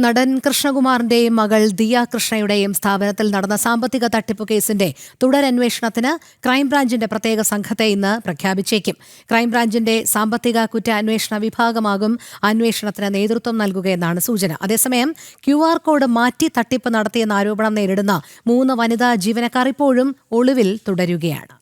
നടൻ കൃഷ്ണകുമാറിന്റെയും മകൾ ദിയ കൃഷ്ണയുടെയും സ്ഥാപനത്തിൽ നടന്ന സാമ്പത്തിക തട്ടിപ്പ് കേസിന്റെ തുടരന്വേഷണത്തിന് ക്രൈംബ്രാഞ്ചിന്റെ പ്രത്യേക സംഘത്തെ ഇന്ന് പ്രഖ്യാപിച്ചേക്കും. ക്രൈംബ്രാഞ്ചിന്റെ സാമ്പത്തിക കുറ്റ അന്വേഷണ വിഭാഗമാകും അന്വേഷണത്തിന് നേതൃത്വം നൽകുകയെന്നാണ് സൂചന. അതേസമയം ക്യു ആർ കോഡ് മാറ്റി തട്ടിപ്പ് നടത്തിയെന്ന ആരോപണം നേരിടുന്ന മൂന്ന് വനിതാ ജീവനക്കാർ ഇപ്പോഴും ഒളിവിൽ തുടരുകയാണ്.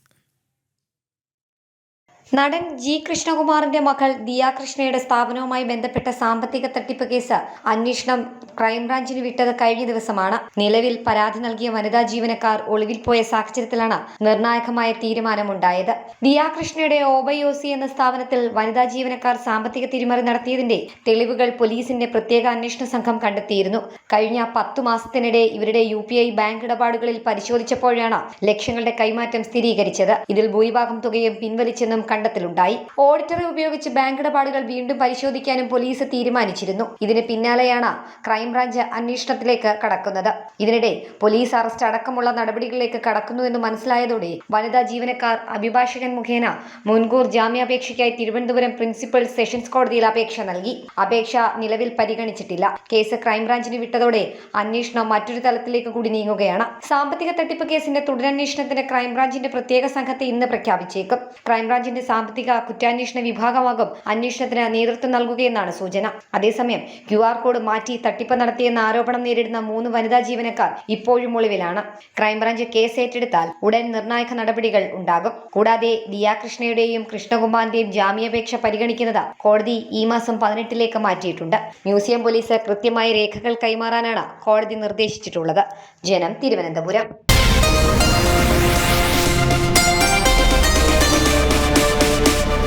നടൻ ജി കൃഷ്ണകുമാറിന്റെ മകൾ ദിയ കൃഷ്ണയുടെ സ്ഥാപനവുമായി ബന്ധപ്പെട്ട സാമ്പത്തിക തട്ടിപ്പ് കേസ് അന്വേഷണം ക്രൈംബ്രാഞ്ചിന് വിട്ടത് കഴിഞ്ഞ ദിവസമാണ്. നിലവിൽ പരാതി നൽകിയ വനിതാ ജീവനക്കാർ ഒളിവിൽ പോയ സാഹചര്യത്തിലാണ് നിർണായകമായ തീരുമാനമുണ്ടായത്. ദിയ കൃഷ്ണയുടെ ഓബയോസി എന്ന സ്ഥാപനത്തിൽ വനിതാ ജീവനക്കാർ സാമ്പത്തിക തിരിമറി നടത്തിയതിന്റെ തെളിവുകൾ പോലീസിന്റെ പ്രത്യേക അന്വേഷണ സംഘം കണ്ടെത്തിയിരുന്നു. കഴിഞ്ഞ പത്തു മാസത്തിനിടെ ഇവരുടെ യു ബാങ്ക് ഇടപാടുകളിൽ പരിശോധിച്ചപ്പോഴാണ് ലക്ഷങ്ങളുടെ കൈമാറ്റം സ്ഥിരീകരിച്ചത്. ഇതിൽ ഭൂരിഭാഗം തുകയും പിൻവലിച്ചെന്നും കണ്ടെത്തലുണ്ടായി. ഓഡിറ്ററെ ഉപയോഗിച്ച് ബാങ്ക് ഇടപാടുകൾ വീണ്ടും പരിശോധിക്കാനും പോലീസ് തീരുമാനിച്ചിരുന്നു. ഇതിന് പിന്നാലെയാണ് ക്രൈംബ്രാഞ്ച് അന്വേഷണത്തിലേക്ക് കടക്കുന്നത്. ഇതിനിടെ പോലീസ് അറസ്റ്റ് അടക്കമുള്ള നടപടികളിലേക്ക് കടക്കുന്നുവെന്ന് മനസ്സിലായതോടെ വനിതാ ജീവനക്കാർ അഭിഭാഷകൻ മുഖേന മുൻകൂർ ജാമ്യാപേക്ഷയ്ക്കായി തിരുവനന്തപുരം പ്രിൻസിപ്പൽ സെഷൻസ് കോടതിയിൽ അപേക്ഷ നൽകി. അപേക്ഷ നിലവിൽ പരിഗണിച്ചിട്ടില്ല. കേസ് ക്രൈംബ്രാഞ്ചിന് വിട്ടതോടെ അന്വേഷണം മറ്റൊരു തലത്തിലേക്ക് കൂടി നീങ്ങുകയാണ്. സാമ്പത്തിക തട്ടിപ്പ് കേസിന്റെ തുടരന്വേഷണത്തിന് ക്രൈംബ്രാഞ്ചിന്റെ പ്രത്യേക സംഘത്തെ ഇന്ന് പ്രഖ്യാപിച്ചേക്കും. ക്രൈംബ്രാഞ്ചിന്റെ സാമ്പത്തിക കുറ്റാന്വേഷണ വിഭാഗമാകും അന്വേഷണത്തിന് നേതൃത്വം നൽകുകയെന്നാണ് സൂചന. അതേസമയം ക്യു ആർ കോഡ് മാറ്റി തട്ടിപ്പ് നടത്തിയെന്ന ആരോപണം നേരിടുന്ന മൂന്ന് വനിതാ ജീവനക്കാർ ഇപ്പോഴും ഒളിവിലാണ്. ക്രൈംബ്രാഞ്ച് കേസ് ഏറ്റെടുത്താൽ ഉടൻ നിർണായക നടപടികൾ ഉണ്ടാകും. കൂടാതെ ദിയാകൃഷ്ണയുടെയും കൃഷ്ണകുമാറിന്റെയും ജാമ്യാപേക്ഷ പരിഗണിക്കുന്നത് കോടതി ഈ മാസം പതിനെട്ടിലേക്ക് മാറ്റിയിട്ടുണ്ട്. മ്യൂസിയം പോലീസ് കൃത്യമായ രേഖകൾ കൈമാറാനാണ് കോടതി നിർദ്ദേശിച്ചിട്ടുള്ളത്. ജനം തിരുവനന്തപുരം.